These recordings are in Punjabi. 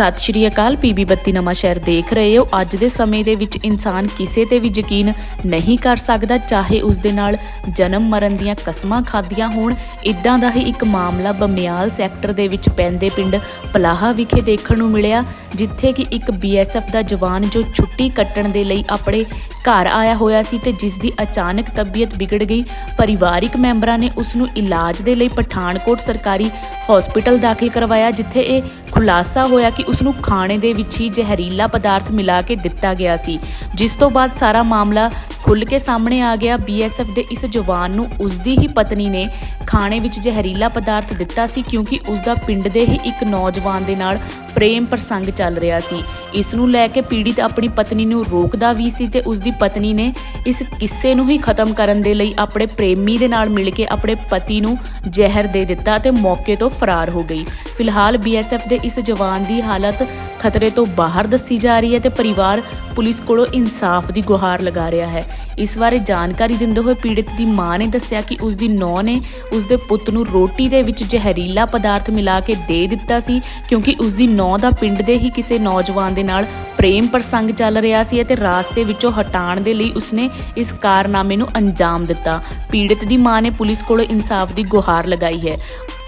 ਸਤਿ ਸ਼੍ਰੀ ਅਕਾਲ, ਪੀਬੀ ਬੱਤੀ ਨਵਾਂ ਸ਼ਹਿਰ ਦੇਖ ਰਹੇ ਹੋ। ਅੱਜ ਦੇ ਸਮੇਂ ਦੇ ਵਿੱਚ ਇਨਸਾਨ ਕਿਸੇ ਤੇ ਵੀ ਯਕੀਨ ਨਹੀਂ ਕਰ ਸਕਦਾ, ਚਾਹੇ ਉਸ ਦੇ ਨਾਲ ਜਨਮ ਮਰਨ ਦੀਆਂ ਕਸਮਾਂ ਖਾਧੀਆਂ ਹੋਣ। ਇਦਾਂ ਦਾ ਹੀ ਇੱਕ ਮਾਮਲਾ ਬਮਿਆਲ ਸੈਕਟਰ ਦੇ ਵਿੱਚ ਪੈਂਦੇ ਪਿੰਡ ਪਲਾਹਾ ਵਿਖੇ ਦੇਖਣ ਨੂੰ ਮਿਲਿਆ, ਜਿੱਥੇ ਕਿ ਇੱਕ ਬੀਐਸਐਫ ਦਾ ਜਵਾਨ ਜੋ ਛੁੱਟੀ ਕੱਟਣ ਦੇ ਲਈ ਆਪਣੇ ਘਰ ਆਇਆ ਹੋਇਆ ਸੀ ਤੇ ਜਿਸ ਦੀ ਅਚਾਨਕ ਤਬੀਅਤ ਵਿਗੜ ਗਈ। ਪਰਿਵਾਰਿਕ ਮੈਂਬਰਾਂ ਨੇ ਉਸ ਨੂੰ ਇਲਾਜ ਦੇ ਲਈ ਪਠਾਨਕੋਟ ਸਰਕਾਰੀ ਹਸਪੀਟਲ ਦਾਖਲ ਕਰਵਾਇਆ, ਜਿੱਥੇ ਇਹ ਖੁਲਾਸਾ ਹੋਇਆ ਕਿ ਉਸ ਨੂੰ ਖਾਣੇ ਦੇ ਵਿੱਚ ਹੀ ਜ਼ਹਿਰੀਲਾ ਪਦਾਰਥ ਮਿਲਾ ਕੇ ਦਿੱਤਾ ਗਿਆ ਸੀ। ਜਿਸ ਤੋਂ ਬਾਅਦ ਸਾਰਾ ਮਾਮਲਾ ਖੁੱਲ੍ਹ ਕੇ ਸਾਹਮਣੇ ਆ ਗਿਆ। ਬੀਐਸਐਫ ਦੇ ਇਸ ਜਵਾਨ ਨੂੰ ਉਸ ਦੀ ਹੀ ਪਤਨੀ ਨੇ ਖਾਣੇ ਵਿੱਚ ਜ਼ਹਿਰੀਲਾ ਪਦਾਰਥ ਦਿੱਤਾ ਸੀ ਕਿਉਂਕਿ ਉਸ ਦਾ ਪਿੰਡ ਦੇ ਹੀ ਇੱਕ ਨੌਜਵਾਨ ਦੇ ਨਾਲ ਪ੍ਰੇਮ ਪ੍ਰਸੰਗ ਚੱਲ ਰਿਹਾ ਸੀ। ਇਸ ਨੂੰ ਲੈ ਕੇ ਪੀੜਿਤ ਆਪਣੀ ਪਤਨੀ ਨੂੰ ਰੋਕਦਾ ਵੀ ਸੀ ਤੇ ਉਸ ਦੀ ਪਤਨੀ ਨੇ ਇਸ ਕਿੱਸੇ ਨੂੰ ਹੀ ਖਤਮ ਕਰਨ ਦੇ ਲਈ ਆਪਣੇ ਪ੍ਰੇਮੀ ਦੇ ਨਾਲ ਮਿਲ ਕੇ ਆਪਣੇ ਪਤੀ ਨੂੰ ਜ਼ਹਿਰ ਦੇ ਦਿੱਤਾ ਤੇ ਮੌਕੇ ਤੋਂ ਫਰਾਰ ਹੋ ਗਈ। ਫਿਲਹਾਲ ਬੀਐਸਐਫ ਦੇ ਇਸ ਜਵਾਨ ਦੀ ਹਾਲਤ ਖਤਰੇ ਤੋਂ ਬਾਹਰ ਦੱਸੀ ਜਾ ਰਹੀ ਹੈ ਤੇ ਪਰਿਵਾਰ ਪੁਲਿਸ ਕੋਲੋਂ ਇਨਸਾਫ ਦੀ ਗੁਹਾਰ ਲਗਾ ਰਿਹਾ ਹੈ। ਇਸ ਬਾਰੇ ਜਾਣਕਾਰੀ ਦਿੰਦੇ ਹੋਏ ਪੀੜਤ ਦੀ ਮਾਂ ਨੇ ਦੱਸਿਆ ਕਿ ਉਸ ਦੀ ਨੌਂ ਨੇ ਉਸ ਦੇ ਪੁੱਤ ਨੂੰ ਰੋਟੀ ਦੇ ਵਿੱਚ ਜ਼ਹਿਰੀਲਾ ਪਦਾਰਥ ਮਿਲਾ ਕੇ ਦੇ ਦਿੱਤਾ ਸੀ, ਕਿਉਂਕਿ ਉਸ ਦੀ ਨੌਂ ਦਾ ਪਿੰਡ ਦੇ ਹੀ ਕਿਸੇ ਨੌਜਵਾਨ ਦੇ ਨਾਲ ਪ੍ਰੇਮ ਪ੍ਰਸੰਗ ਚੱਲ ਰਿਹਾ ਸੀ ਅਤੇ ਰਾਸਤੇ ਵਿੱਚੋਂ ਹਟਾਉਣ ਦੇ ਲਈ ਉਸਨੇ ਇਸ ਕਾਰਨਾਮੇ ਨੂੰ ਅੰਜਾਮ ਦਿੱਤਾ। ਪੀੜਤ ਦੀ ਮਾਂ ਨੇ ਪੁਲਿਸ ਕੋਲੋਂ ਇਨਸਾਫ ਦੀ ਗੁਹਾਰ ਲਗਾਈ ਹੈ।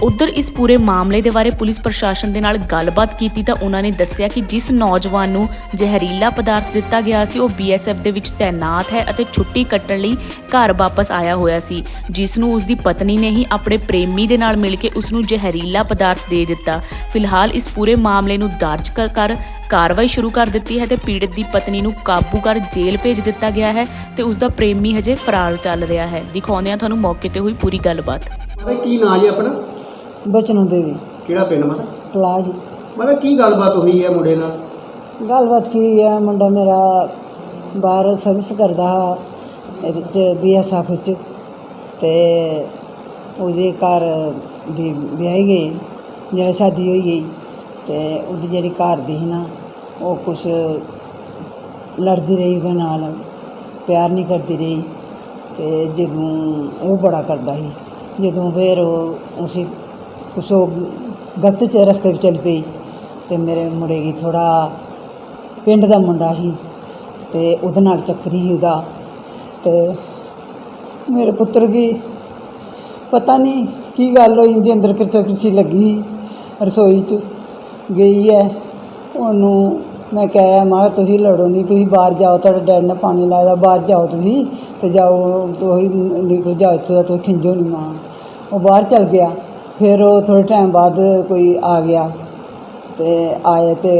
ਉਧਰ ਇਸ ਪੂਰੇ ਮਾਮਲੇ ਦੇ ਬਾਰੇ ਪੁਲਿਸ ਪ੍ਰਸ਼ਾਸਨ ਦੇ ਨਾਲ ਗੱਲਬਾਤ ਕੀਤੀ ਤਾਂ ਉਹਨਾਂ ਨੇ ਦੱਸਿਆ ਕਿ ਜਿਸ ਨੌਜਵਾਨ ਨੂੰ ਜ਼ਹਿਰੀਲਾ ਪਦਾਰਥ ਦਿੱਤਾ ਗਿਆ ਸੀ, ਉਹ ਬੀਐਸਐਫ ਦੇ ਵਿੱਚ ਤਾਇਨਾਤ ਹੈ ਅਤੇ ਛੁੱਟੀ ਕੱਟਣ ਲਈ ਘਰ ਵਾਪਸ ਆਇਆ ਹੋਇਆ ਸੀ। ਜਿਸ ਨੂੰ ਉਸ ਦੀ ਪਤਨੀ ਨੇ ਹੀ ਆਪਣੇ ਪ੍ਰੇਮੀ ਦੇ ਨਾਲ ਮਿਲ ਕੇ ਉਸ ਨੂੰ ਜ਼ਹਿਰੀਲਾ ਪਦਾਰਥ ਦੇ ਦਿੱਤਾ। ਫਿਲਹਾਲ ਇਸ ਪੂਰੇ ਮਾਮਲੇ ਨੂੰ ਦਰਜ ਕਰ ਕਰ ਕਾਰਵਾਈ ਸ਼ੁਰੂ ਕਰ ਦਿੱਤੀ ਹੈ ਤੇ ਪੀੜਤ ਦੀ ਪਤਨੀ ਨੂੰ ਕਾਬੂ ਕਰ ਜੇਲ੍ਹ ਭੇਜ ਦਿੱਤਾ ਗਿਆ ਹੈ ਤੇ ਉਸ ਦਾ ਪ੍ਰੇਮੀ ਹਜੇ ਫਰਾਰ ਚੱਲ ਰਿਹਾ ਹੈ। ਦਿਖਾਉਂਦੇ ਹਾਂ ਤੁਹਾਨੂੰ ਮੌਕੇ ਤੇ ਹੋਈ ਪੂਰੀ ਗੱਲਬਾਤ। ਕੀ ਨਾਂ ਜੀ ਆਪਣਾ? ਬਚਨੋਂ ਦੇਵੀ ਕਿਹੜਾ ਪਿੰਡ ਮਤਲਬ ਪਲਾਜ ਮਤਲਬ ਕੀ ਗੱਲਬਾਤ ਹੋਈ ਹੈ ਮੁੰਡੇ ਨਾਲ? ਗੱਲਬਾਤ ਕੀ ਹੈ? ਮੁੰਡਾ ਮੇਰਾ ਬਾਹਰ ਸਰਵਿਸ ਕਰਦਾ ਹਾ ਇਹਦੇ ਚ ਬੀਐਸਐਫ ਚ। ਤੇ ਉਹਦੇ ਘਰ ਦੀ ਵਿਆਹੀ ਗਈ ਜਿਹੜਾ ਸ਼ਾਦੀ ਹੋਈ ਗਈ। ਤੇ ਉਹਦੀ ਜਿਹੜੀ ਘਰ ਦੀ ਸੀ ਨਾ ਉਹ ਕੁਛ ਲੜਦੀ ਰਹੀ ਉਹਦੇ ਨਾਲ ਪਿਆਰ ਨਹੀਂ ਕਰਦੀ ਰਹੀ। ਤੇ ਜਦੋਂ ਉਹ ਬੜਾ ਕਰਦਾ ਸੀ ਜਦੋਂ ਫਿਰ ਉਹ ਉਸੇ ਕੁਛ ਉਹ ਗਲਤ ਚ ਰਸਤੇ 'ਤੇ ਚੱਲ ਪਈ ਅਤੇ ਮੇਰੇ ਮੁੰਡੇ ਦੀ ਥੋੜਾ ਪਿੰਡ ਦਾ ਮੁੰਡਾ ਸੀ ਅਤੇ ਉਹਦੇ ਨਾਲ ਚੱਕਰੀ ਸੀ ਉਹਦਾ ਅਤੇ ਮੇਰੇ ਪੁੱਤਰ ਕੀ ਪਤਾ ਨਹੀਂ ਕੀ ਗੱਲ ਹੋਈ ਇੰਦੇ ਅੰਦਰ ਕਿਰਚਾ ਕਿਰਚੀ ਲੱਗੀ ਰਸੋਈ 'ਚ ਗਈ ਹੈ। ਉਹਨੂੰ ਮੈਂ ਕਿਹਾ, ਮੈਂ ਤੁਸੀਂ ਲੜੋ ਨਹੀਂ, ਤੁਸੀਂ ਬਾਹਰ ਜਾਓ, ਤੁਹਾਡੇ ਡੈਡ ਨੇ ਪਾਣੀ ਲਾਇਆ ਬਾਹਰ ਜਾਓ ਤੁਸੀਂ ਤੇ ਜਾਓ, ਤੁਸੀਂ ਨਿਕਲ ਜਾਓ ਇੱਥੋਂ ਦਾ, ਤੁਸੀਂ ਖਿੰਜੋ ਨਹੀਂ ਮਾਂ। ਉਹ ਬਾਹਰ ਚਲ ਗਿਆ। ਫਿਰ ਉਹ ਥੋੜ੍ਹੇ ਟਾਈਮ ਬਾਅਦ ਕੋਈ ਆ ਗਿਆ ਤੇ ਆਏ ਤੇ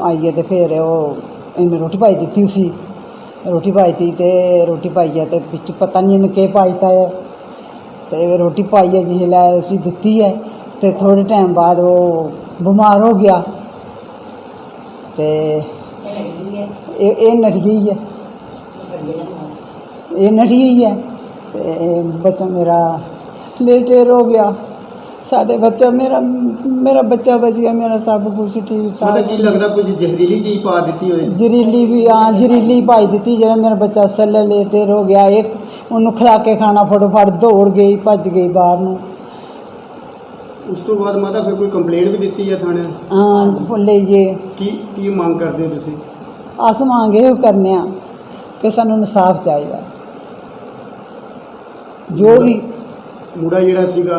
ਆਈਏ ਤੇ ਫਿਰ ਉਹ ਇਹਨੇ ਰੋਟੀ ਪਾਈ ਦਿੱਤੀ ਸੀ ਰੋਟੀ ਪਾਈ ਤੀ ਤੇ ਰੋਟੀ ਪਾਈ ਹੈ ਤੇ ਵਿੱਚ ਪਤਾ ਨਹੀਂ ਇਹਨੇ ਕੀ ਪਾਈਤਾ ਹੈ ਤੇ ਰੋਟੀ ਪਾਈ ਹੈ ਜਿਹੇ ਲੈ ਅਸੀਂ ਦਿੱਤੀ ਹੈ ਤੇ ਥੋੜੇ ਟਾਈਮ ਬਾਅਦ ਉਹ ਬਿਮਾਰ ਹੋ ਗਿਆ। ਅਤੇ ਇਹ ਇਹ ਨਠ ਗਈ ਹੈ ਇਹ ਨਠ ਗਈ ਹੈ ਅਤੇ ਬੱਚਾ ਮੇਰਾ ਲੇਟੇਰ ਹੋ ਗਿਆ। ਸਾਡੇ ਬੱਚਾ ਮੇਰਾ ਮੇਰਾ ਬੱਚਾ ਬਚ ਗਿਆ ਮੇਰਾ ਸਭ ਕੁਝ ਠੀਕ ਠਾਕ ਕੀ ਲੱਗਦਾ ਕੁਝ ਜ਼ਹਿਰੀਲੀ ਚੀਜ਼ ਪਾ ਦਿੱਤੀ ਹੋਈ ਜ਼ਰੀਲੀ ਵੀ ਹਾਂ ਜ਼ਰੀਲੀ ਪਾਈ ਦਿੱਤੀ ਜਿਹੜਾ ਮੇਰਾ ਬੱਚਾ ਸੱਲੇ ਲੇਟੇਰ ਹੋ ਗਿਆ ਇੱਕ ਉਹਨੂੰ ਖਿਲਾ ਕੇ ਖਾਣਾ ਫਟੋਫਟ ਦੌੜ ਗਈ ਭੱਜ ਗਈ ਬਾਹਰ ਨੂੰ। ਉਸ ਤੋਂ ਬਾਅਦ ਮਾਤਾ ਫਿਰ ਕੋਈ ਕੰਪਲੇਂਟ ਵੀ ਦਿੱਤੀ ਹੈ ਥਾਣੇ? ਹਾਂ ਭੁੱਲੇ ਜੇ। ਕੀ ਕੀ ਮੰਗ ਕਰਦੇ ਹੋ ਤੁਸੀਂ? ਅਸ ਮੰਗੇ ਉਹ ਕਰਨੇ ਆ ਕਿ ਸਾਨੂੰ ਇਨਸਾਫ ਚਾਹੀਦਾ। ਜੋ ਵੀ ਮੁੰਡਾ ਜਿਹੜਾ ਸੀਗਾ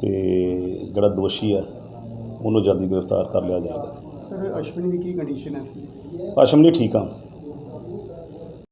ਤੇ ਜਿਹੜਾ ਦੋਸ਼ੀ ਹੈ ਉਹਨੂੰ ਜਲਦੀ ਗ੍ਰਿਫਤਾਰ ਕਰ ਲਿਆ ਜਾਏਗਾ। ਸਰ ਅਸ਼ਵਨੀ ਦੀ ਕੀ ਕੰਡੀਸ਼ਨ ਹੈ? ਸੀ ਅਸ਼ਮਨੀ ਠੀਕ ਆ।